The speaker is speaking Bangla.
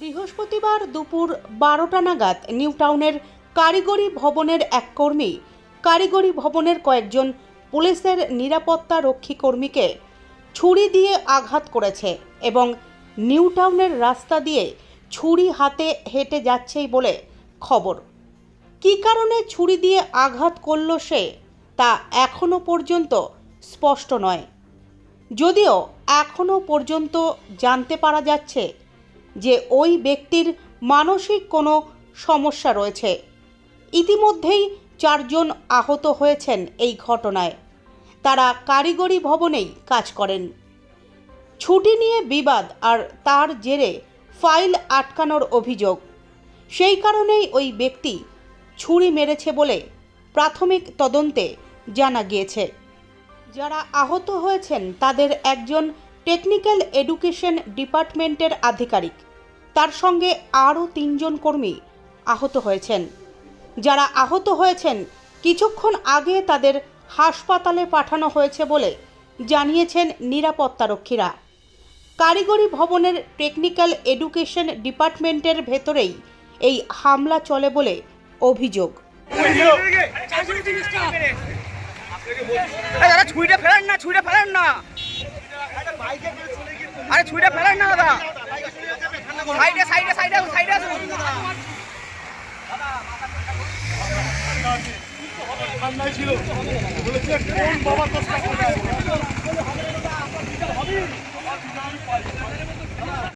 বৃহস্পতিবার দুপুর বারোটা নাগাদ নিউ টাউনের কারিগরি ভবনের এক কর্মী, কারিগরি ভবনের কয়েকজন পুলিশের নিরাপত্তা রক্ষী কর্মীকে ছুরি দিয়ে আঘাত করেছে এবং নিউ টাউনের রাস্তা দিয়ে ছুরি হাতে হেঁটে যাচ্ছেই বলে খবর। কী কারণে ছুরি দিয়ে আঘাত করল সে, তা এখনও পর্যন্ত স্পষ্ট নয়। যদিও এখনও পর্যন্ত জানতে পারা যাচ্ছে যে ওই ব্যক্তির মানসিক কোনো সমস্যা রয়েছে। ইতিমধ্যেই চারজন আহত হয়েছেন এই ঘটনায়। তারা কারিগরি ভবনেই কাজ করেন। ছুটি নিয়ে বিবাদ আর তার জেরে ফাইল আটকানোর অভিযোগ। সেই কারণেই ওই ব্যক্তি ছুরি মেরেছে বলে প্রাথমিক তদন্তে জানা গিয়েছে। যারা আহত হয়েছেন তাদের একজন টেকনিক্যাল এডুকেশন ডিপার্টমেন্টের আধিকারিক। তার সঙ্গে আরও তিনজন কর্মী আহত হয়েছেন। যারা আহত হয়েছেন, কিছুক্ষণ আগে তাদের হাসপাতালে পাঠানো হয়েছে বলে জানিয়েছেন নিরাপত্তারক্ষীরা কারিগরি ভবনের টেকনিক্যাল এডুকেশন ডিপার্টমেন্টের ভেতরেই এই হামলা চলে বলে অভিযোগ। ছুরিটা ফেলেন না, ছুরিটা ছুরিটা ফেলেন না দাদা। সাইডে সাইডে সাইডে সাইডে আসুন। ছিল।